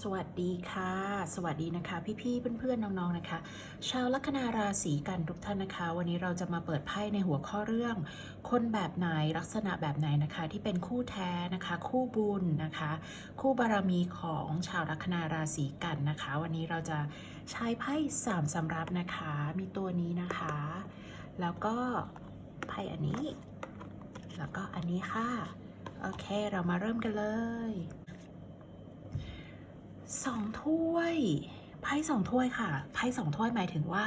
สวัสดีค่ะ สวัสดีนะคะ พี่ๆเพื่อนๆน้องๆนะคะ ชาวลัคนาราศีกันทุกท่านนะคะ วันนี้เราจะมาเปิดไพ่ในหัวข้อเรื่อง คนแบบไหนลักษณะแบบไหนนะคะ ที่เป็นคู่แท้นะคะ คู่บุญนะคะ คู่บารมีของชาวลัคนาราศีกันนะคะ วันนี้เราจะใช้ไพ่สามสำรับนะคะ มีตัวนี้นะคะ แล้วก็ไพ่อันนี้ แล้วก็อันนี้ค่ะโอเค เรามาเริ่มกันเลย สองถ้วยไพ่สองถ้วยค่ะไพ่สองถ้วยหมายถึงว่า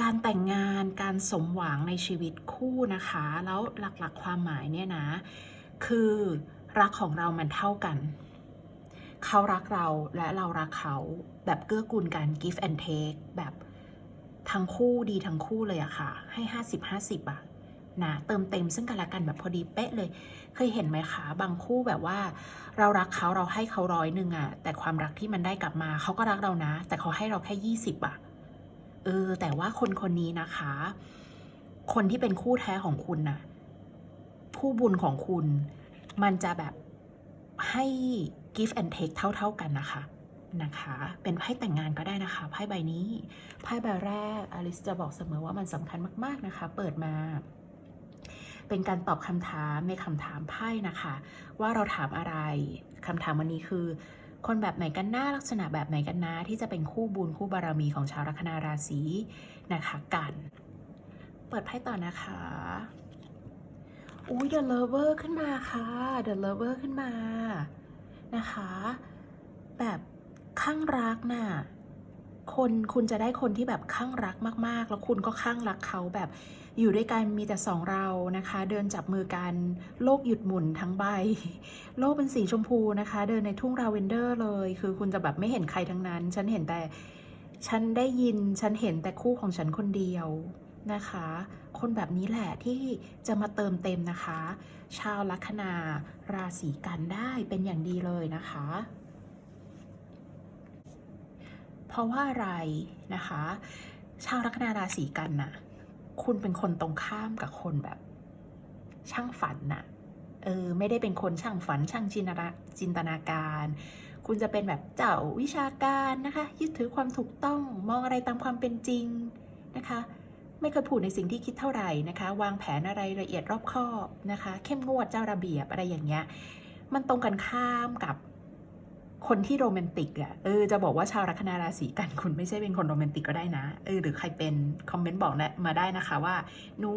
การแต่งงานการสมหวังในชีวิตคู่นะคะ แล้วหลักๆความหมายเนี่ยนะ คือรักของเรามันเท่ากัน เขารักเราและเรารักเขาแบบเกื้อกูลกัน give and take แบบทั้งคู่ดีทั้งคู่เลยอะค่ะ ให้ 50 50อะ นะเติมเต็มซึ่งกันและกันแบบพอดีเป๊ะเลย เคยเห็นไหมคะบางคู่แบบว่า เรารักเขาเราให้เขาร้อยหนึ่งอะแต่ความรักที่มันได้กลับมาเขาก็รักเรานะ แต่เขาให้เราแค่ยี่สิบอะเออ แต่ว่าคนคนนี้นะคะ คนที่เป็นคู่แท้ของคุณน่ะคู่บุญของคุณ มันจะแบบให้ give and take เท่า ๆกันนะคะนะคะ เป็นไพ่แต่งงานก็ได้นะคะไพ่ใบนี้ไพ่ใบแรกอลิสจะบอกเสมอว่ามันสำคัญมาก ๆนะคะ เปิดมา เป็นการตอบคำถามในคำถามไพ่นะคะ ว่าเราถามอะไรคำถามวันนี้คือ คนแบบไหนกันหน้าลักษณะแบบไหนกันนะที่จะเป็นคู่บุญคู่บารมีของชาวลัคนาราศีนะคะกัน เปิดไพ่ต่อนะคะอุ้ย The Lover ขึ้นมาค่ะ The Lover ขึ้นมานะคะ แบบข้างรักน่ะ คนคุณจะได้คนที่แบบข้างรักมาก ๆ แล้วคุณก็ข้างรักเขาแบบอยู่ด้วยกันมีแต่สองเรานะคะ เดินจับมือกันโลกหยุดหมุนทั้งใบ โลกเป็นสีชมพูนะคะ เดินในทุ่งลาเวนเดอร์เลย คือคุณจะแบบไม่เห็นใครทั้งนั้น ฉันเห็นแต่ ฉันได้ยินฉันเห็นแต่คู่ของฉันคนเดียวนะคะ คนแบบนี้แหละที่จะมาเติมเต็มนะคะ ชาวลัคนาราศีกันได้เป็นอย่างดีเลยนะคะ เพราะว่าอะไรนะคะ ชาวลัคนาราศีกันน่ะ คุณเป็นคนตรงข้ามกับคนแบบ ช่างฝันน่ะ เออ ไม่ได้เป็นคนช่างฝัน ช่างจินตนาจินตนาการ คุณจะเป็นแบบเจ้าวิชาการนะคะ ยึดถือความถูกต้อง มองอะไรตามความเป็นจริงนะคะ ไม่เคยพูดในสิ่งที่คิดเท่าไหร่นะคะ วางแผนอะไรละเอียดรอบคอบนะคะ เข้มงวดเจ้าระเบียบอะไรอย่างเงี้ย มันตรงกันข้ามกับ คนที่โรแมนติกอะเออจะบอกว่าชาวลัคนาราศีกันคุณไม่ใช่เป็นคนโรแมนติกก็ได้นะเออหรือใครเป็นคอมเมนต์บอกนะมาได้นะคะว่าหนู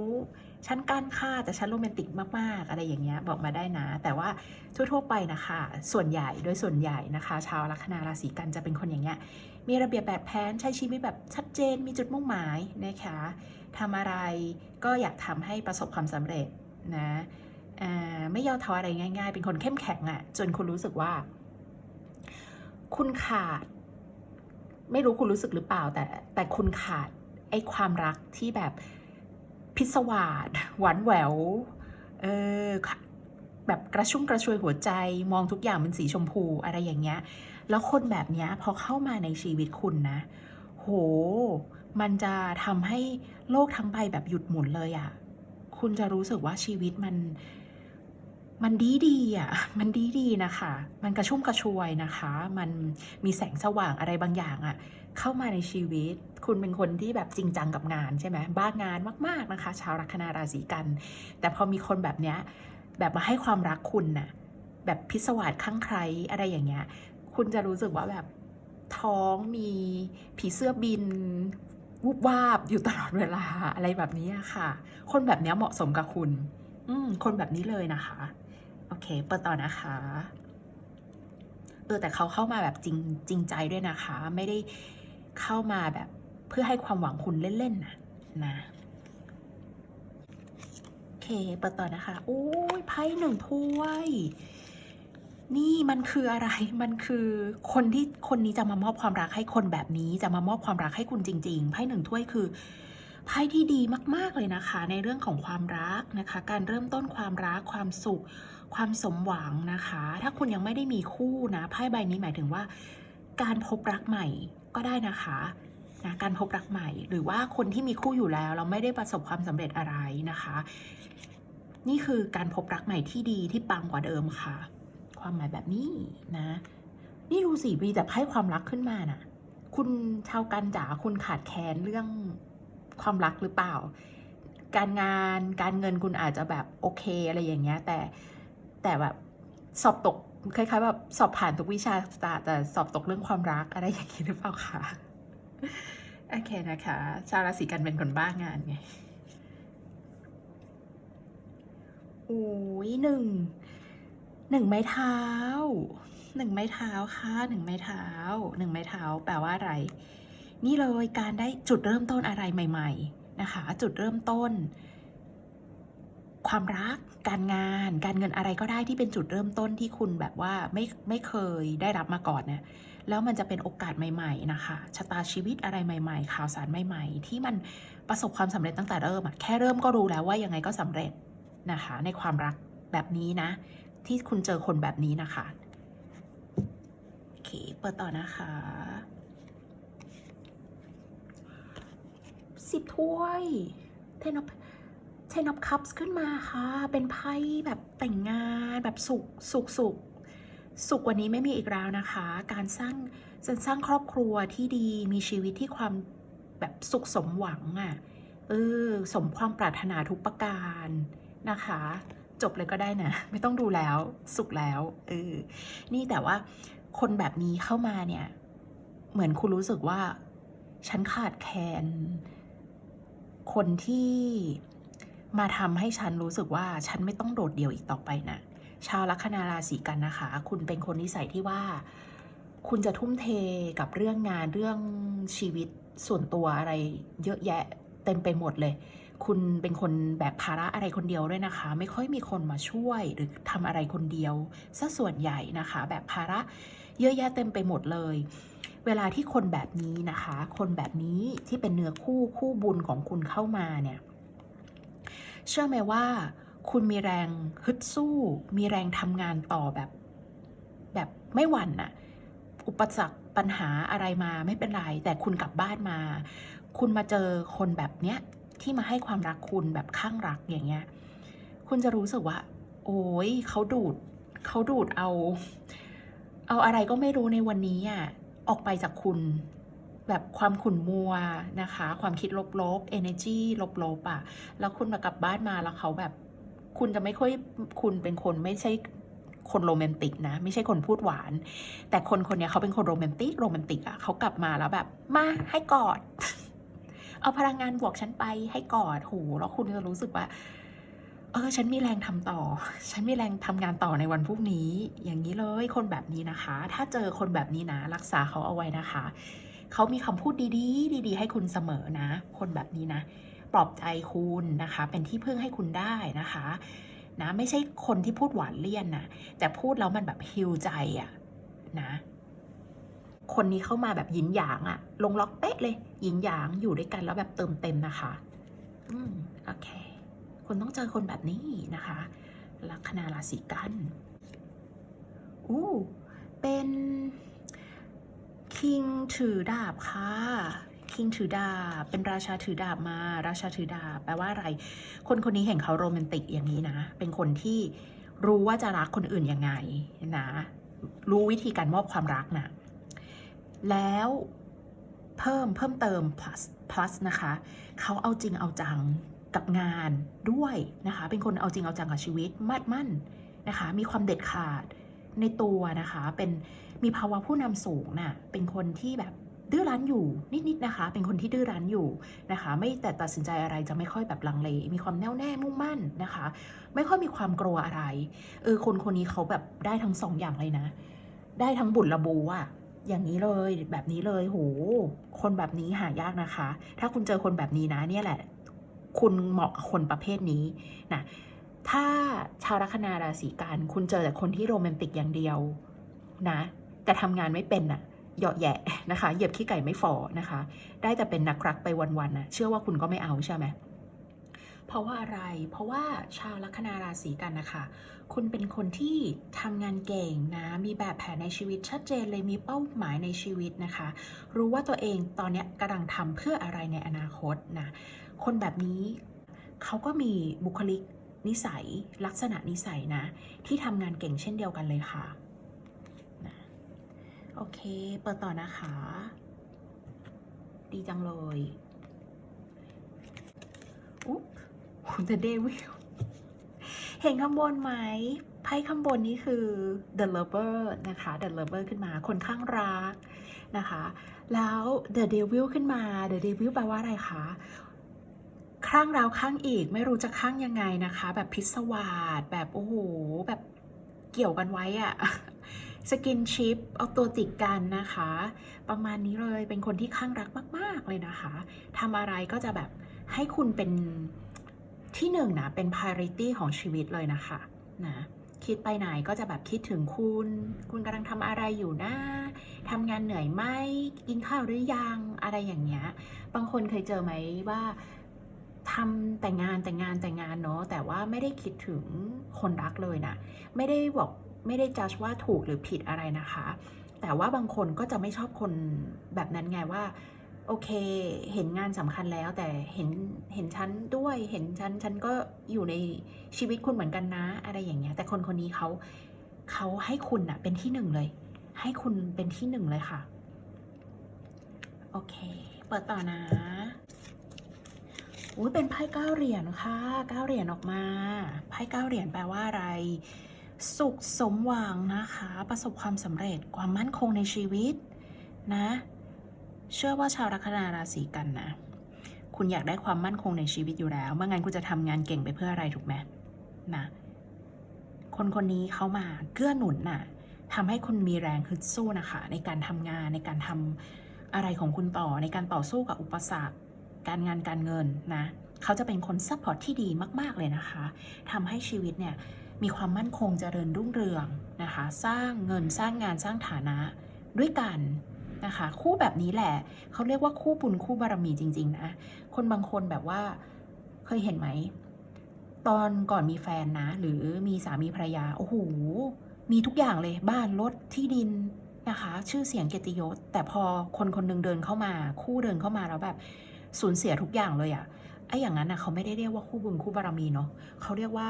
ฉันการค่าแต่ฉันโรแมนติกมากๆ อะไรอย่างเงี้ยบอกมาได้นะ แต่ว่าทั่วๆไปนะคะ ส่วนใหญ่โดยส่วนใหญ่นะคะ ชาวลัคนาราศีกันจะเป็นคนอย่างเงี้ยมีระเบียบแบบแผนใช้ชีวิตแบบชัดเจน มีจุดมุ่งหมายนะคะทำอะไรก็อยากทำให้ประสบความสำเร็จนะอ่าไม่ย่อท้ออะไรง่าย ๆ เป็นคนเข้มแข็งอะ่ะจนคุณรู้สึกว่า คุณขาด ไม่รู้คุณรู้สึกหรือเปล่า แต่แต่คุณขาดไอ้ความรักที่แบบพิศวาสหวานแหววเออแบบกระชุ่มกระชวยหัวใจ มองทุกอย่างเป็นสีชมพูอะไรอย่างเงี้ย แล้วคนแบบเนี้ยพอเข้ามาในชีวิตคุณนะ โห มันจะทำให้โลกทั้งใบแบบหยุดหมุนเลยอะ่ะ คุณจะรู้สึกว่าชีวิตมัน มันดีดีอะ มันดีดีนะคะ มันกระชุ่มกระชวยนะคะ มันมีแสงสว่างอะไรบางอย่างอะ เข้ามาในชีวิต คุณเป็นคนที่แบบจริงจังกับงานใช่ไหม บ้างานมาก ๆนะคะ ชาวลัคนาราศีกัน แต่พอมีคนแบบเนี้ย แบบมาให้ความรักคุณน่ะ แบบพิศวาสข้างใครอะไรอย่างเงี้ย คุณจะรู้สึกว่าแบบท้องมีผีเสื้อบินวูบวาบอยู่ตลอดเวลาอะไรแบบนี้ค่ะ คนแบบเนี้ยเหมาะสมกับคุณ อืมคนแบบนี้เลยนะคะ เคเปิดต่อนะคะเออแต่เขาเข้ามาแบบจริงจริงใจด้วยนะคะ ไม่ได้เข้ามาแบบเพื่อให้ความหวังคุณเล่นๆนะนะโอเคเปิดต่อนะคะโอ้ยไพ่หนึ่งถ้วย นี่มันคืออะไรมันคือคนที่คนนี้จะมามอบความรักให้คนแบบนี้จะมามอบความรักให้คุณจริง ๆไพ่หนึ่งถ้วยคือไพ่ที่ดีมาก ๆ เลยนะคะ ในเรื่องของความรักนะคะ การเริ่มต้นความรักความสุข ความสมหวังนะคะ ถ้าคุณยังไม่ได้มีคู่นะไพ่ใบนี้หมายถึงว่า การพบรักใหม่ก็ได้นะคะนะการพบรักใหม่ หรือว่าคนที่มีคู่อยู่แล้ว เราไม่ได้ประสบความสำเร็จอะไรนะคะ นี่คือการพบรักใหม่ที่ดีที่ปังกว่าเดิมค่ะ ความหมายแบบนี้นะ นี่ดูสิมีแต่ไพ่ความรักขึ้นมาน่ะ คุณชาวกันจ๋าคุณขาดแคลนเรื่องความรักหรือเปล่า การงานการเงินคุณอาจจะแบบโอเคอะไรอย่างเงี้ยแต่ แต่แบบสอบตกคล้ายๆแบบสอบผ่านทุกวิชาแต่สอบตกเรื่องความรักอะไรอย่างนี้หรือเปล่าคะโอเคนะคะ ชาวราศีกันเป็นคนบ้างานไงโอ้ยหนึ่งหนึ่งไม้เท้าหนึ่งไม้เท้าค่ะหนึ่งไม้เท้าหนึ่งไม้เท้า แปลว่าอะไร นี่เลยการได้จุดเริ่มต้นอะไรใหม่ ๆ นะคะ จุดเริ่มต้น ความรัก การงาน การเงินอะไรก็ได้ที่เป็นจุดเริ่มต้นที่คุณแบบว่าไม่ไม่เคยได้รับมาก่อนเนี่ยแล้วมันจะเป็นโอกาสใหม่ๆนะคะชะตาชีวิตอะไรใหม่ ๆ ข่าวสารใหม่ ๆ ที่มันประสบความสำเร็จตั้งแต่เริ่มอะแค่เริ่มก็รู้แล้วว่ายังไงก็สำเร็จนะคะ ในความรักแบบนี้นะ ที่คุณเจอคนแบบนี้นะคะโอเคเปิดต่อนะคะสิบถ้วยเทนอ เทนอ f คัพส์ขึ้นมาค่ะ เป็นไพ่แบบแต่งงานแบบสุขสุขสุขสุขกว่านี้ไม่มีอีกแล้วนะคะ การสร้างสร้างครอบครัวที่ดีมีชีวิตที่ความแบบสุขสมหวังอะ่ะเออสมความปรารถนาทุกประการนะคะ จบเลยก็ได้นะไม่ต้องดูแล้วสุขแล้วเออนี่แต่ว่าคนแบบนี้เข้ามาเนี่ย เหมือนคุณรู้สึกว่า ฉันขาดแคลนคนที่ มาทำให้ฉันรู้สึกว่าฉันไม่ต้องโดดเดี่ยวอีกต่อไปนะชาวลัคนาราศีกันนะคะ คุณเป็นคนนิสัยที่ว่า คุณจะทุ่มเทกับเรื่องงานเรื่องชีวิตส่วนตัวอะไร เยอะแยะเต็มไปหมดเลย คุณเป็นคนแบกภาระอะไรคนเดียวด้วยนะคะ ไม่ค่อยมีคนมาช่วยหรือทำอะไรคนเดียวซะส่วนใหญ่นะคะ แบกภาระเยอะแยะเต็มไปหมดเลย เวลาที่คนแบบนี้นะคะ คนแบบนี้ที่เป็นเนื้อคู่คู่บุญของคุณเข้ามาเนี่ย เชื่อไหมว่า คุณมีแรงฮึดสู้ มีแรงทำงานต่อแบบ แบบไม่หวั่นน่ะ อุปสรรคปัญหาอะไรมาไม่เป็นไร แต่คุณกลับบ้านมา คุณมาเจอคนแบบเนี้ยที่มาให้ความรักคุณแบบข้างรักอย่างเงี้ย คุณจะรู้สึกว่า โอ้ยเขาดูดเขาดูดเอา เอาอะไรก็ไม่รู้ในวันนี้อะออกไปจากคุณ แบบความขุ่นมัวนะคะ ความคิดลบๆ energy ลบๆอะ แล้วคุณมากลับบ้านมาแล้วเขาแบบ คุณจะไม่ค่อยคุณเป็นคนไม่ใช่คนโรแมนติกนะ ไม่ใช่คนพูดหวาน แต่คนคนนี้เขาเป็นคนโรแมนติกโรแมนติกอะเขากลับมาแล้วแบบมาให้กอด เอาพลังงานบวกฉันไปให้กอดโหแล้วคุณจะรู้สึกว่า เออ ฉันมีแรงทำต่อ ฉันมีแรงทำงานต่อในวันพรุ่งนี้ อย่างนี้เลยคนแบบนี้นะคะ ถ้าเจอคนแบบนี้นะ รักษาเขาเอาไว้นะคะ เขามีคำพูดดีๆ ดีๆ ให้คุณเสมอนะ คนแบบนี้นะ ปลอบใจคุณนะคะ เป็นที่พึ่งให้คุณได้นะคะนะไม่ใช่คนที่พูดหวานเลี่ยนนะแต่พูดแล้วมันแบบฮิวใจอะนะ คนนี้เข้ามาแบบหยินหยางอะลงล็อกเป๊ะเลยหยินหยางอยู่ด้วยกันแล้วแบบเติมเต็มนะคะ อืมโอเคคุณต้องเจอคนแบบนี้นะคะลัคนาราศีกันอู้เป็น คิงถือดาบค่ะคิงถือดาบ เป็นราชาถือดาบมา ราชาถือดาบ แปลว่าอะไร คนคนนี้เห็นเขาโรแมนติกอย่างนี้นะ เป็นคนที่รู้ว่าจะรักคนอื่นยังไงนะ รู้วิธีการมอบความรักนะ แล้วเพิ่มเพิ่มเติม plus plus นะคะ เขาเอาจริงเอาจังกับงานด้วยนะคะ เป็นคนเอาจริงเอาจังกับชีวิต มั่นมั่นนะคะ มีความเด็ดขาดในตัวนะคะ เป็น มีภาวะผู้นำสูงน่ะเป็นคนที่แบบดื้อรั้นอยู่นิดๆนะคะ เป็นคนที่ดื้อรั้นอยู่นะคะ ไม่แต่ตัดสินใจอะไรจะไม่ค่อยแบบลังเล มีความแน่วแน่มุ่งมั่นนะคะ ไม่ค่อยมีความกลัวอะไรเออคนคนนี้เขาแบบได้ทั้งสองอย่างเลยนะ ได้ทั้งบุญระบูอะอย่างนี้เลยแบบนี้เลยโหคนแบบนี้หายากนะคะ ถ้าคุณเจอคนแบบนี้นะเนี่ยแหละ คุณเหมาะกับคนประเภทนี้นะถ้าชาวลัคนาราศีกันคุณเจอแต่คนที่โรแมนติกอย่างเดียวนะ แต่ทำงานไม่เป็นน่ะเหยาะแยะนะคะ เหยียบขี้ไก่ไม่ฟอนะคะ ได้แต่เป็นนักรักไปวันๆนะเชื่อว่าคุณก็ไม่เอาใช่ไหมเพราะว่าอะไร เพราะว่าชาวลัคนาราศีกันนะคะ คุณเป็นคนที่ทำงานเก่งนะ มีแบบแผนในชีวิตชัดเจนเลยมีเป้าหมายในชีวิตนะคะ รู้ว่าตัวเองตอนนี้กำลังทำเพื่ออะไรในอนาคตนะ คนแบบนี้เขาก็มีบุคลิกนิสัย ลักษณะนิสัยนะ ที่ทำงานเก่งเช่นเดียวกันเลยค่ะ โอเค เปิดต่อนะคะ ดีจังเลยอุ๊บ The Devil เห็นข้างบนไหมไพ่ข้างบนนี้คือ The Lover นะคะ The Lover ขึ้นมาคนข้างรักนะคะ แล้ว The Devil ขึ้นมา The Devil แปลว่าอะไรคะข้างเราข้างอีกไม่รู้จะข้างยังไงนะคะ แบบพิศวาสแบบโอ้โหแบบเกี่ยวกันไว้อะ สกินชิปเอาตัวจิกกันนะคะ ประมาณนี้เลยเป็นคนที่ข้างรักมาก ๆ เลยนะคะทำอะไรก็จะแบบให้คุณเป็นที่หนึ่งนะ เป็น priority ของชีวิตเลยนะคะนะคิดไปไหนก็จะแบบคิดถึงคุณ คุณกำลังทำอะไรอยู่นะทำงานเหนื่อยไหมกินข้าวหรือยังอะไรอย่างเงี้ย บางคนเคยเจอไหมว่าทำแต่งงานแต่งงานแต่งงานเนาะแต่ว่าไม่ได้คิดถึงคนรักเลยนะ ไม่ได้บอก ไม่ได้จัดว่าถูกหรือผิดอะไรนะคะ แต่ว่าบางคนก็จะไม่ชอบคนแบบนั้นไงว่า โอเค เห็นงานสำคัญแล้ว แต่เห็นเห็นฉันด้วยเห็นฉันฉันก็อยู่ในชีวิตคุณเหมือนกันนะ อะไรอย่างเงี้ยแต่คนคนนี้เขาเขาให้คุณอะเป็นที่หนึ่งเลย ให้คุณเป็นที่หนึ่งเลยค่ะ โอเค เปิดต่อนะอุ้ยเป็นไพ่เก้าเหรียญค่ะเก้าเหรียญออกมาไพ่เก้าเหรียญแปลว่าอะไร สุขสมหวังนะคะ ประสบความสำเร็จความมั่นคงในชีวิตนะ เชื่อว่าชาวลัคนาราศีกันนะ คุณอยากได้ความมั่นคงในชีวิตอยู่แล้วเมื่องั้คุณจะทำงานเก่งไปเพื่ออะไรถูกไหมนะคนคนนี้เขามาเกื้อหนุนน่ะทำให้คุณมีแรงฮึดสู้นะคะ ในการทำงานในการทำอะไรของคุณต่อในการต่อสู้กับอุปสรรค การงานการเงินนะเขาจะเป็นคนซัพพอร์ตที่ดีมาก ๆ เลยนะคะทำให้ชีวิตเนี่ย มีความมั่นคงเจริญรุ่งเรืองนะคะ สร้างเงินสร้างงานสร้างฐานะด้วยกันนะคะ คู่แบบนี้แหละเขาเรียกว่าคู่บุญคู่บารมีจริงๆนะคนบางคนแบบว่าเคยเห็นไหม ตอนก่อนมีแฟนนะ หรือมีสามีภรรยา โอ้โห มีทุกอย่างเลยบ้านรถที่ดินนะคะ ชื่อเสียงเกียรติยศ แต่พอคนคนหนึงเดินเข้ามา คู่เดินเข้ามาแล้วแบบสูญเสียทุกอย่างเลยอะไอ้อย่างนั้นนะเขาไม่ได้เรียกว่าคู่บุญคู่บารมีเนาะเขาเรียกว่า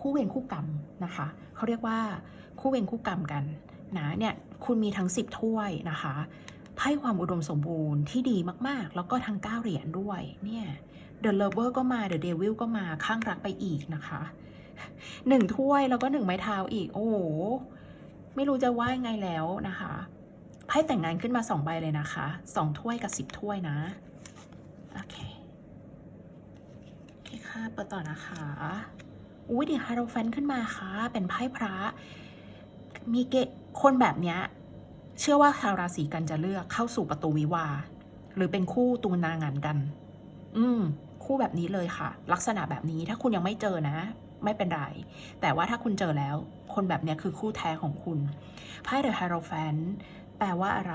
คู่เวรคู่กรรมนะคะเขาเรียกว่าคู่เวรคู่กรรมกันนะเนี่ยคุณมีทั้ง 10 ถ้วยนะคะไพ่ความอุดมสมบูรณ์ที่ดีมากๆ แล้วก็ทั้ง 9 เหรียญด้วยเนี่ย The Lover ก็มา The Devil ก็มาข้างรักไปอีกนะคะหนึ่งถ้วยแล้วก็หนึ่งไม้เท้าอีก โอ้โห ไม่รู้จะว่ายังไงแล้วนะคะไพ่แต่งงานขึ้นมาสองใบเลยนะคะสองถ้วยกับสิบถ้วยนะ โอเค โอเคค่ะเปิดต่อนะคะ อุ้ยเดี๋ยวฮาโรแฟนขึ้นมาค่ะ เป็นไพ่พระ มีเกคนแบบเนี้ยเชื่อว่าชาวราศีกันจะเลือกเข้าสู่ประตูวิวา หรือเป็นคู่ตูนางานกัน อืม คู่แบบนี้เลยค่ะ ลักษณะแบบนี้ถ้าคุณยังไม่เจอนะ ไม่เป็นไร แต่ว่าถ้าคุณเจอแล้ว คนแบบเนี้ยคือคู่แท้ของคุณไพ่เดอะฮาโรแฟนแปลว่าอะไร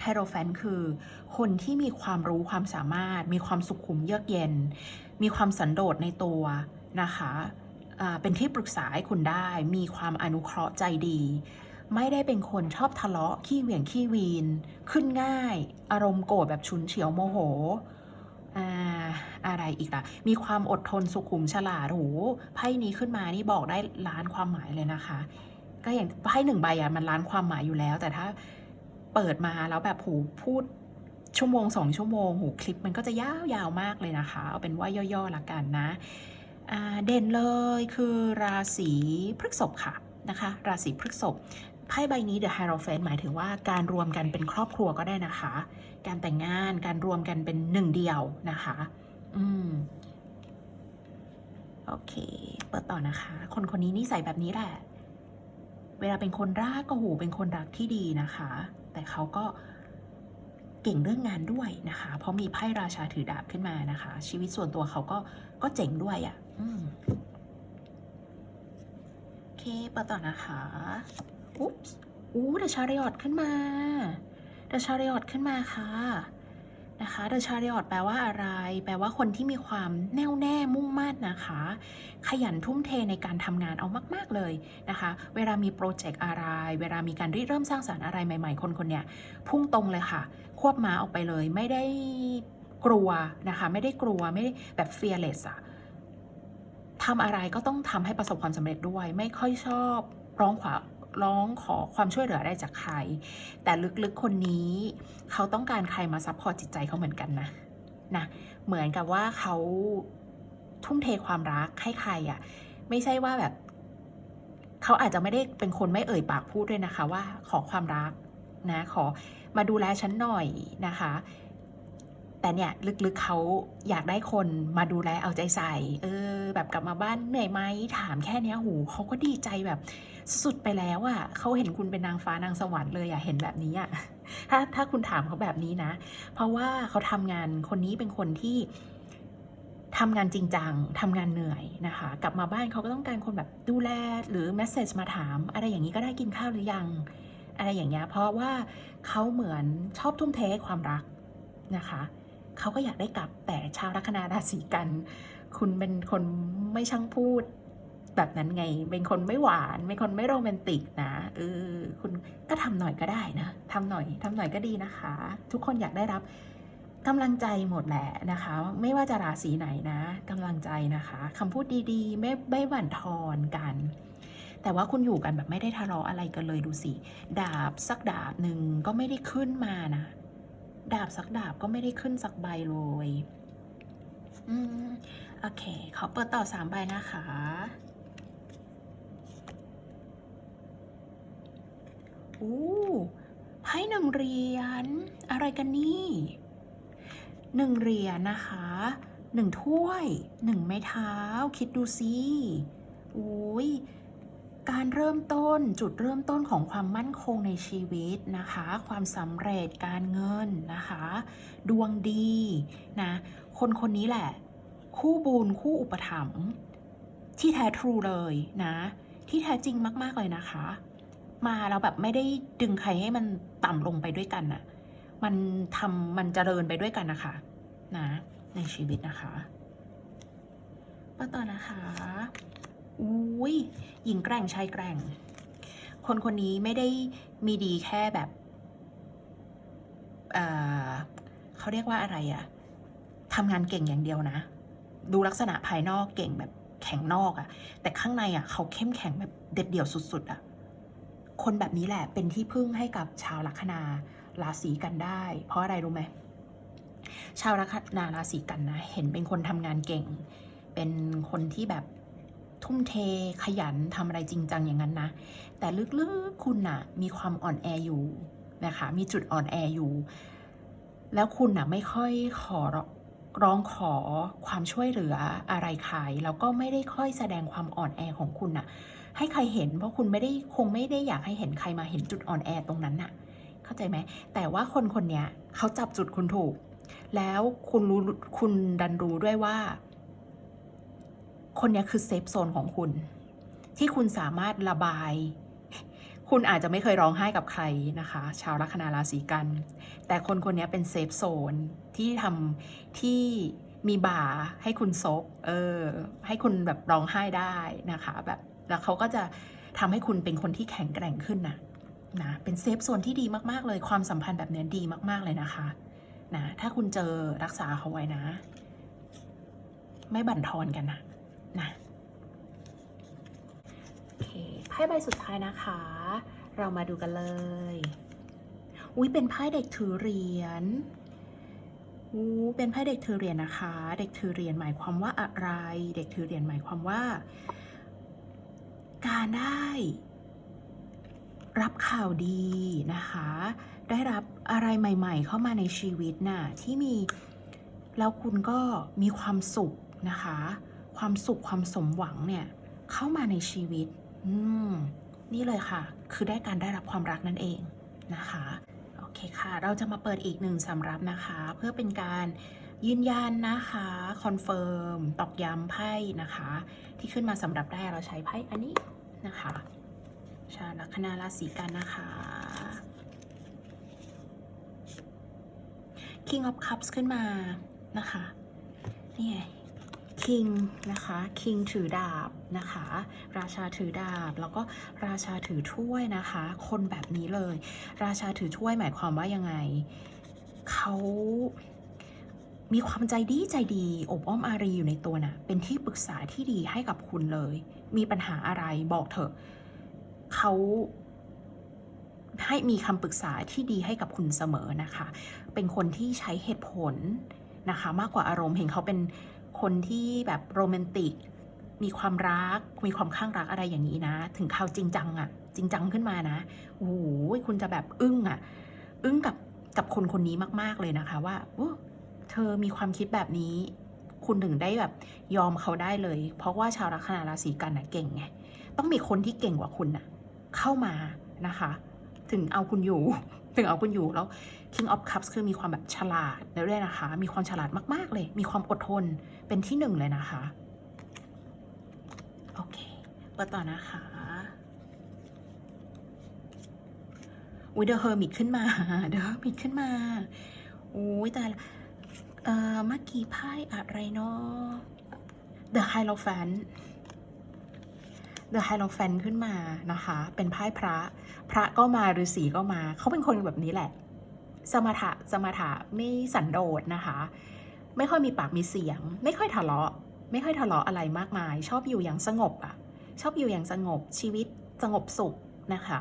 ไฮโรแฟนคือคนที่มีความรู้ความสามารถ มีความสุขุมเยือกเย็น มีความสันโดษในตัว นะคะเป็นที่ปรึกษาให้คุณได้ มีความอนุเคราะห์ใจดี ไม่ได้เป็นคนชอบทะเลาะขี้เหวี่ยงขี้วีน ขึ้นง่าย อารมณ์โกรธแบบฉุนเฉียวโมโหอ่าอะไรอีกล่ะ มีความอดทนสุขุมฉลาดโหไพ่นี้ขึ้นมานี่บอกได้ล้านความหมายเลยนะคะ ก็อย่างไพ่หนึ่งใบอะมันล้านความหมายอยู่แล้ว แต่ถ้าเปิดมาแล้วแบบหูพูดชั่วโมงสองชั่วโมงหูคลิปมันก็จะยาวๆมากเลยนะคะ เอาเป็นว่าย่อๆละกันนะ เด่นเลยคือราศีพฤษภค่ะนะคะ ราศีพฤษภไพ่ใบนี้ The Hierophant หมายถึงว่าการรวมกันเป็นครอบครัวก็ได้นะคะ การแต่งงานการรวมกันเป็นหนึ่งเดียวนะคะ อืมโอเค เปิดต่อนะคะ คนคนนี้นิสัยแบบนี้แหละ เวลาเป็นคนรักก็หูเป็นคนรักที่ดีนะคะ แต่เขาก็เก่งเรื่องงานด้วยนะคะ เพราะมีไพ่ราชาถือดาบขึ้นมานะคะ ชีวิตส่วนตัวเขาก็ก็เจ๋งด้วยอะ่ะ โอเคเปิดต่อนะคะอุ๊บอู้เดชาริออตขึ้นมาเดชาริออตขึ้นมาค่ะนะคะ The Chariot แปลว่าอะไร แปลว่าคนที่มีความแน่วแน่มุ่งมั่นนะคะ ขยันทุ่มเทในการทำงานเอามาก ๆ เลยนะคะ เวลามีโปรเจกต์อะไร เวลามีการริเริ่มสร้างสารรค์อะไรใหม่ ๆ คนคนเนี้ยพุ่งตรงเลยค่ะ ควบม้าออกไปเลยไม่ได้กลัวนะคะ ไม่ได้กลัวไม่ได้แบบ fearless อะ ทำอะไรก็ต้องทำให้ประสบความสำเร็จด้วย ไม่ค่อยชอบร้องขวาร้องขอความช่วยเหลืออะไรจากใคร แต่ลึกๆคนนี้เขาต้องการใครมาซัพพอร์ตจิตใจเขาเหมือนกันนะนะเหมือนกับว่าเขาทุ่มเทความรักให้ใครอะ่ะ ไม่ใช่ว่าแบบ เขาอาจจะไม่ได้เป็นคนไม่เอ่ยปากพูดด้วยนะคะ ว่าขอความรักนะ ขอมาดูแลฉันหน่อยนะคะ แต่เนี่ยลึกๆเขาอยากได้คนมาดูแลเอาใจใส่ เออ แบบกลับมาบ้านเหนื่อยไหมถามแค่เนี้ยหูเขาก็ดีใจแบบสุดไปแล้วอะ่ะเขาเห็นคุณเป็นนางฟ้านางสวรรค์เลยอะ่ะเห็นแบบนี้อะ่ะถ้าถ้าคุณถามเขาแบบนี้นะ เพราะว่าเขาทำงานคนนี้เป็นคนที่ทำงานจริงจังทำงานเหนื่อยนะคะ กลับมาบ้านเขาก็ต้องการคนแบบดูแลหรือเมสเซจมาถาม อะไรอย่างนี้ก็ได้กินข้าวหรือยัง อะไรอย่างเงี้ยเพราะว่าเขาเหมือนชอบทุ่มเทความรักนะคะ เขาก็อยากได้กลับแต่ชาวลัคนาราศีกัน คุณเป็นคนไม่ช่างพูดแบบนั้นไง เป็นคนไม่หวาน เป็นคนไม่โรแมนติกนะ เออ คุณก็ทำหน่อยก็ได้นะทำหน่อยทำหน่อยก็ดีนะคะ ทุกคนอยากได้รับกำลังใจหมดแหละนะคะ ไม่ว่าจะราศีไหนนะกำลังใจนะคะคำพูดดีๆ ไม่ไม่หวั่นทอนกัน แต่ว่าคุณอยู่กันแบบไม่ได้ทะเลาะอะไรกันเลยดูสิ ดาบสักดาบหนึ่งก็ไม่ได้ขึ้นมานะ ดาบสักดาบก็ไม่ได้ขึ้นสักใบเลยอืมโอเคขอเปิดต่อสามใบนะคะอู้ไพ่หนึ่งเหรียญอะไรกันนี่หนึ่งเหรียญนะคะหนึ่งถ้วยหนึ่งไม้เท้า คิดดูสิอุ้ย การเริ่มต้นจุดเริ่มต้นของความมั่นคงในชีวิตนะคะ ความสำเร็จการเงินนะคะ ดวงดีนะคนคนนี้แหละ คู่บุญคู่อุปถัมภ์ที่แท้ทรูเลยนะ ที่แท้จริงมาก ๆ เลยนะคะ มาแล้วแบบไม่ได้ดึงใครให้มันต่ำลงไปด้วยกันน่ะมันทำมันเจริญไปด้วยกันนะคะนะในชีวิตนะคะมาต่อนะคะ อุ้ยหญิงแกร่งชายแกร่ง คนคนนี้ไม่ได้มีดีแค่แบบเเขาเรียกว่าอะไรอะทำงานเก่งอย่างเดียวนะ ดูลักษณะภายนอกเก่งแบบแข็งนอกอะแต่ข้างในอะเขาเข้มแข็งแบบเด็ดเดี่ยวสุดๆอะคนแบบนี้แหละเป็นที่พึ่งให้กับชาวลัคนาราศีกันได้ เพราะอะไรรู้ไหมชาวลัคนาราศีกันนะ เห็นเป็นคนทำงานเก่ง เป็นคนที่แบบ ทุ่มเทขยันทำอะไรจริงจังอย่างนั้นนะ แต่ลึกๆคุณน่ะมีความอ่อนแออยู่นะคะ มีจุดอ่อนแออยู่ แล้วคุณน่ะไม่ค่อยขอร้องขอความช่วยเหลืออะไรใครแล้วก็ไม่ได้ค่อยแสดงความอ่อนแอของคุณน่ะ ให้ใครเห็นเพราะคุณไม่ได้คงไม่ได้อยากให้เห็นใครมาเห็นจุดอ่อนแอตรงนั้นน่ะ เข้าใจไหมแต่ว่าคนคนนี้เขาจับจุดคุณถูก แล้วคุณรู้คุณดันรู้ด้วยว่า คนนี้คือเซฟโซนของคุณ ที่คุณสามารถระบาย คุณอาจจะไม่เคยร้องไห้กับใครนะคะ ชาวลัคนาราศีกัน แต่คนคนนี้เป็นเซฟโซนที่ทำที่มีบ่าให้คุณซบเออ ให้คุณแบบร้องไห้ได้นะคะ แบบแล้วเขาก็จะทำให้คุณเป็นคนที่แข็งแกร่งขึ้นนะนะเป็นเซฟโซนที่ดีมากๆเลยความสัมพันธ์แบบนี้ดีมาก ๆเลยนะคะนะถ้าคุณเจอรักษาเขาไว้นะ ไม่บั่นทอนกันนะ นะโอเคไพ่ใบสุดท้ายนะคะ เรามาดูกันเลย อุ้ยเป็นไพ่เด็กถือเหรียญอู้เป็นไพ่เด็กถือเหรียญนะคะ เด็กถือเหรียญหมายความว่าอะไร เด็กถือเหรียญหมายความว่า การได้รับข่าวดีนะคะ ได้รับอะไรใหม่ๆ เข้ามาในชีวิตน่ะที่มี แล้วคุณก็มีความสุขนะคะ ความสุขความสมหวังเนี่ยเข้ามาในชีวิต อืม นี่เลยค่ะ คือได้การได้รับความรักนั่นเองนะคะโอเคค่ะ เราจะมาเปิดอีกหนึ่งสำรับนะคะ เพื่อเป็นการยืนยันนะคะคอนเฟิร์มตอกย้ำไพ่นะคะ ที่ขึ้นมาสำหรับได้เราใช้ไพ่อันนี้นะคะชาวลัคนาราศีกันนะคะ King of Cups ขึ้นมานะคะนี่ไง King นะคะ King ถือดาบนะคะ ราชาถือดาบ แล้วก็ราชาถือถ้วยนะคะ คนแบบนี้เลย ราชาถือถ้วยหมายความว่ายังไงเขามีความใจดีใจดีอบอ้อมอารีอยู่ในตัวน่ะเป็นที่ปรึกษาที่ดีให้กับคุณเลย มีปัญหาอะไรบอกเถอะเขาให้มีคำปรึกษาที่ดีให้กับคุณเสมอนะคะ เป็นคนที่ใช้เหตุผลนะคะ มากกว่าอารมณ์เห็นเขาเป็น คนที่แบบโรแมนติก มีความรัก มีความข้างรักอะไรอย่างนี้นะ ถึงเขาจริงจังอะจริงจังขึ้นมานะโอ้โหคุณจะแบบอึ้งอะอึ้งกับกับคนคนนี้มากๆเลยนะคะว่าโอ้เธอมีความคิดแบบนี้ คุณถึงได้แบบยอมเขาได้เลย เพราะว่าชาวลัคนาราศีกันนะเก่งไงต้องมีคนที่เก่งกว่าคุณน่ะเข้ามานะคะ ถึงเอาคุณอยู่ ถึงเอาคุณอยู่แล้ว King of Cups คือมีความแบบฉลาดด้วยนะคะ มีความฉลาดมากๆเลย มีความอดทนเป็นที่หนึ่งเลยนะคะ โอเคเปิดต่อนะคะอุ้ยเดอะเฮอร์มิตขึ้นมา เดอะเฮอร์มิตขึ้นมาอุ้ยแต่เอ่อเมื่อกี้ไพ่อะไรเนาะ The Hierophant The Hierophant ขึ้นมานะคะ เป็นไพ่พระ พระก็มาฤาษีก็มา เขาเป็นคนแบบนี้แหละ สมถะสมถะไม่สันโดษนะคะ ไม่ค่อยมีปากมีเสียง ไม่ค่อยทะเลาะ ไม่ค่อยทะเลาะอะไรมากมาย ชอบอยู่อย่างสงบอะชอบอยู่อย่างสงบชีวิตสงบสุขนะคะ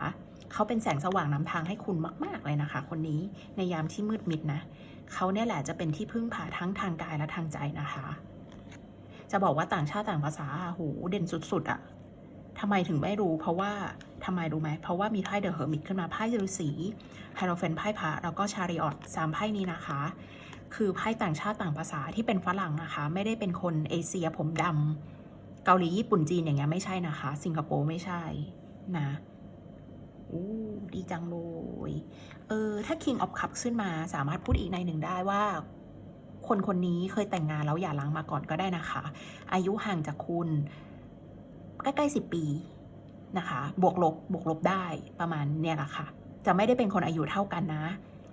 เขาเป็นแสงสว่างนำทางให้คุณมาก ๆ เลยนะคะ คนนี้ในยามที่มืดมิดนะเขาเนี่ยแหละจะเป็นที่พึ่งพาทั้งทางกายและทางใจนะคะ จะบอกว่าต่างชาติต่างภาษาโหเด่นสุด ๆอะ ทำไมถึงไม่รู้เพราะว่าทำไมรู้ไหม เพราะว่ามีไพ่เดอะเฮอร์มิตขึ้นมาไพ่ฤาษีไฮโรเฟนไพ่พระแล้วก็ชาริออตสามไพ่นี้นะคะ คือไพ่ต่างชาติต่างภาษาที่เป็นฝรั่งนะคะ ไม่ได้เป็นคนเอเชียผมดำเกาหลีญี่ปุ่นจีนอย่างเงี้ยไม่ใช่นะคะ สิงคโปร์ไม่ใช่นะอู้ดีจังเลยเออถ้า King of Cups ขึ้นมาสามารถพูดอีกในหนึ่งได้ว่าคนคนนี้เคยแต่งงานแล้วอย่าล้างมาก่อนก็ได้นะคะ อายุห่างจากคุณ ใกล้ๆสิบปีนะคะ บวกลบบวกลบได้ประมาณเนี่ยแหละค่ะ จะไม่ได้เป็นคนอายุเท่ากันนะ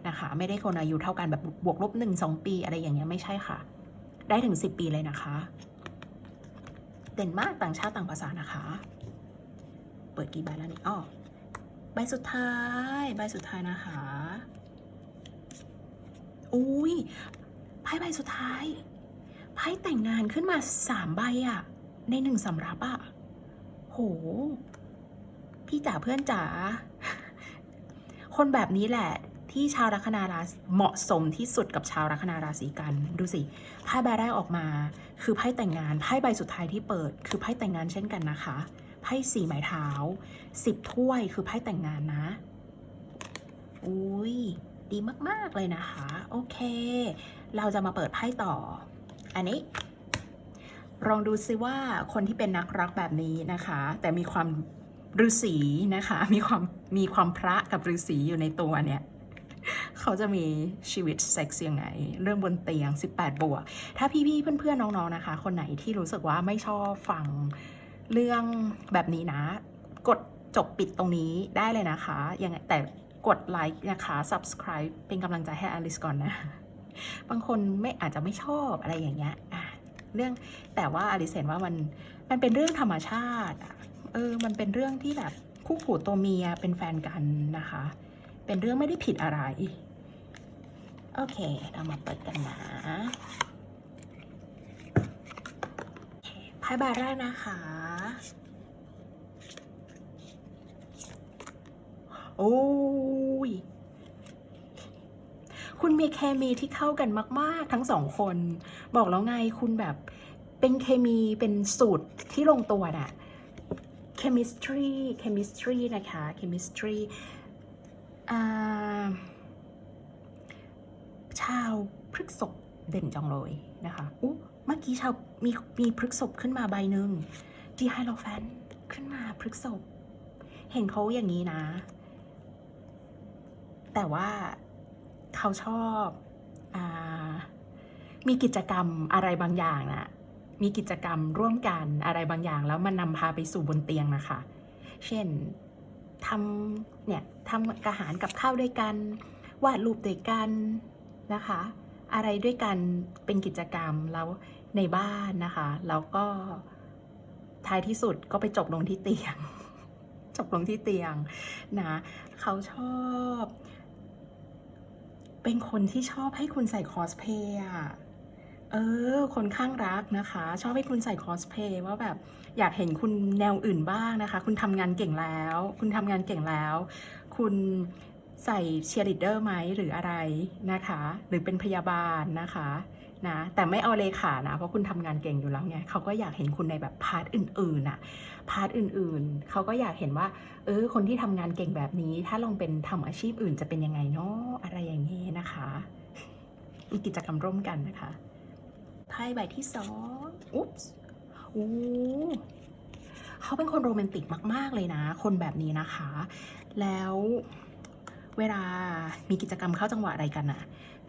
นะคะ ไม่ได้คนอายุเท่ากันแบบบวกลบหนึ่งสองปีอะไรอย่างเงี้ยไม่ใช่ค่ะ ได้ถึงสิบปีเลยนะคะ เด่นมากต่างชาติต่างภาษานะคะ เปิดกี่ใบแล้วนี่อ้อใบสุดท้ายใบสุดท้ายนะคะอุ้ยไพ่ใบสุดท้ายไพ่แต่งงานขึ้นมาสามใบอะในหนึ่งสำรับอะ โห พี่จ๋าเพื่อนจ๋า คนแบบนี้แหละ ที่ชาวลัคนาราศีเหมาะสมที่สุดกับชาวลัคนาราศีกัน ดูสิ ไพ่ใบแรกออกมา คือไพ่แต่งงาน ไพ่ใบสุดท้ายที่เปิด คือไพ่แต่งงานเช่นกันนะคะ ไพ่สี่ไม้เท้า สิบถ้วยคือไพ่แต่งงานนะ อุ้ยดีมาก ๆ เลยนะคะ โอเค เราจะมาเปิดไพ่ต่อ อันนี้ ลองดูซิว่าคนที่เป็นนักรักแบบนี้นะคะ แต่มีความฤาษีนะคะ มีความมีความพระกับฤาษีอยู่ในตัวเนี่ยเขาจะมีชีวิตเซ็กซ์ยังไง เรื่องบนเตียง 18 บวก ถ้าพี่ๆเพื่อนๆน้องๆนะคะ คนไหนที่รู้สึกว่าไม่ชอบฟังเรื่องแบบนี้นะ กดจบปิดตรงนี้ได้เลยนะคะยังไงแต่กดไลค์นะคะ subscribe เป็นกำลังใจให้อลิสก่อนนะ บางคนไม่อาจจะไม่ชอบอะไรอย่างเงี้ย เรื่องแต่ว่าอลิเห็นว่ามันมันเป็นเรื่องธรรมชาติอะเออมันเป็นเรื่องที่แบบคู่ผูตัวเมียเป็นแฟนกันนะคะ เป็นเรื่องไม่ได้ผิดอะไร โอเค เรามาเปิดกันนะไพ่ใบแรกนะคะโอ้ย คุณมีเคมีที่เข้ากันมาก ๆ ทั้งสองคน บอกแล้วไงคุณแบบเป็นเคมีเป็นสูตรที่ลงตัวน่ะ chemistry chemistry นะคะ chemistry าชาวพฤกษบเด่นจังเลยนะคะอู้เมื่อกี้ชาวมีมีพฤกษบขึ้นมาใบหนึ่งดีไฮโลแฟนขึ้นมาพฤกษบเห็นเขาอย่างนี้นะ แต่ว่า เขาชอบอมีกิจกรรมอะไรบางอย่างนะมีกิจกรรมร่วมกันอะไรบางอย่าง แล้วมันนำพาไปสู่บนเตียงนะคะ เช่นทำเนี่ยทำอาหารกับข้าวด้วยกัน วาดรูปด้วยกันนะคะ อะไรด้วยกันเป็นกิจกรรมแล้วในบ้านนะคะ แล้วก็ท้ายที่สุดก็ไปจบลงที่เตียง จบลงที่เตียงนะ เขาชอบ เป็นคนที่ชอบให้คุณใส่คอสเพย์อะเออ คนข้างรักนะคะ ชอบให้คุณใส่คอสเพย์ว่าแบบอยากเห็นคุณแนวอื่นบ้างนะคะ คุณทำงานเก่งแล้ว คุณทำงานเก่งแล้ว คุณใส่เชียร์ลีดเดอร์ไหมหรืออะไรนะคะ หรือเป็นพยาบาลนะคะ นะแต่ไม่เอาเลขานะ เพราะคุณทำงานเก่งอยู่แล้วไงเขาก็อยากเห็นคุณในแบบพาร์ทอื่นๆอะพาร์ทอื่นๆ เขาก็อยากเห็นว่า เออ คนที่ทำงานเก่งแบบนี้ ถ้าลองเป็นทำอาชีพอื่นจะเป็นยังไงเนาะอะไรอย่างนี้นะคะอีกกิจกรรมร่วมกันนะคะไพ่ใบที่สองอุ๊บส์โอ้เขาเป็นคนโรแมนติกมาก ๆ เลยนะ คนแบบนี้นะคะ แล้ว เวลามีกิจกรรมเข้าจังหวะอะไรกันอะ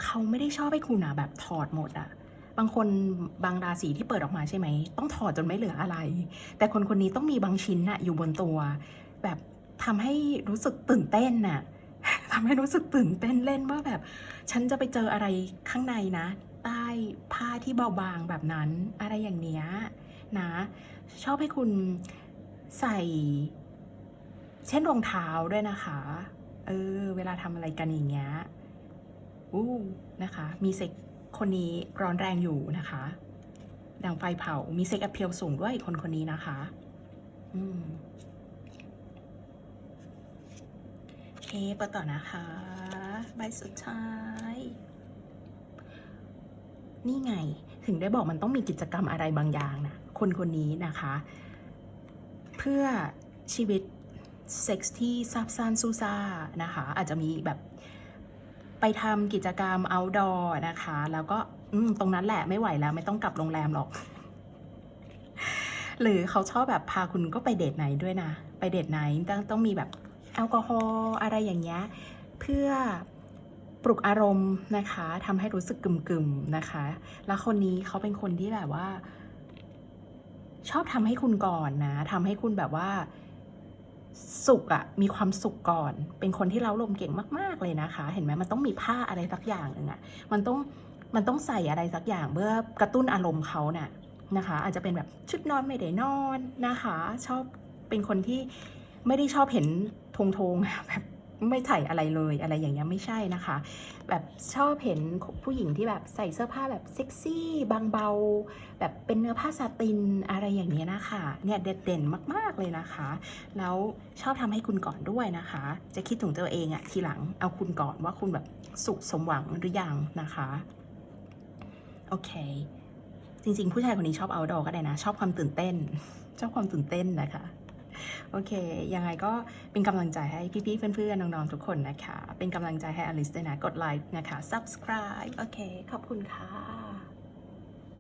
เขาไม่ได้ชอบให้คุณอะแบบถอดหมดอะบางคนบางราศีที่เปิดออกมาใช่ไหม ต้องถอดจนไม่เหลืออะไร แต่คนคนนี้ต้องมีบางชิ้นอะอยู่บนตัว แบบทำให้รู้สึกตื่นเต้นน่ะทำให้รู้สึกตื่นเต้นเล่นว่าแบบ ฉันจะไปเจออะไรข้างในนะ ใต้ผ้าที่เบาบางแบบนั้น อะไรอย่างเนี้ยนะ ชอบให้คุณใส่ เช่นรองเท้าด้วยนะคะ เออ เวลาทำอะไรกันอย่างเงี้ยอู้นะคะ มีเซ็กคนนี้ร้อนแรงอยู่นะคะดังไฟเผา มีเซ็กอพเพียลสูงด้วยคนคนนี้นะคะ อืมโอเคเปิดต่อนะคะ ใบสุดท้าย นี่ไง ถึงได้บอกมันต้องมีกิจกรรมอะไรบางอย่างนะ คนคนนี้นะคะ เพื่อชีวิต เซ็กส์ที่ซับซ้านซูซ่านะคะ อาจจะมีแบบไปทำกิจกรรม outdoor นะคะ แล้วก็ตรงนั้นแหละไม่ไหวแล้วไม่ต้องกลับโรงแรมหรอก หรือเขาชอบแบบพาคุณก็ไปเดทไหนด้วยนะ ไปเดทไหนต้องต้องมีแบบแอลกอฮอล์อะไรอย่างเงี้ยเพื่อปลุกอารมณ์นะคะทำให้รู้สึกกึ่มๆนะคะ แล้วคนนี้เขาเป็นคนที่แบบว่า ชอบทำให้คุณก่อนนะทำให้คุณแบบว่า สุขอะมีความสุขก่อน เป็นคนที่เล้าลมเก่งมาก ๆ เลยนะคะ เห็นไหมมันต้องมีผ้าอะไรสักอย่างหนึ่งอะมันต้องมันต้องใส่อะไรสักอย่างเพื่อกระตุ้นอารมณ์เขาน่ะนะคะ อาจจะเป็นแบบชุดนอนไม่ได้นอนนะคะ ชอบเป็นคนที่ไม่ได้ชอบเห็นทงทงแบบ ไม่ใส่อะไรเลยอะไรอย่างเงี้ยไม่ใช่นะคะ แบบชอบเห็นผู้หญิงที่แบบใส่เสื้อผ้าแบบเซ็กซี่บางเบา แบบเป็นเนื้อผ้าซาตินอะไรอย่างเงี้ยนะคะเนี่ยเด็ดเด่นมาก ๆเลยนะคะ แล้วชอบทำให้คุณก่อนด้วยนะคะ จะคิดถึงตัวเองอะทีหลังเอาคุณก่อนว่าคุณแบบสุขสมหวังหรือยังนะคะโอเค จริงๆ ผู้ชายคนนี้ชอบเอาดอก็ได้นะ ชอบความตื่นเต้น ชอบความตื่นเต้นนะคะ โอเค ยังไงก็เป็นกำลังใจให้พี่ๆ เพื่อนๆ น้องๆ ทุกคนนะคะ เป็นกำลังใจให้อลิสด้วยนะ กดไลค์นะคะ subscribe โอเค ขอบคุณค่ะ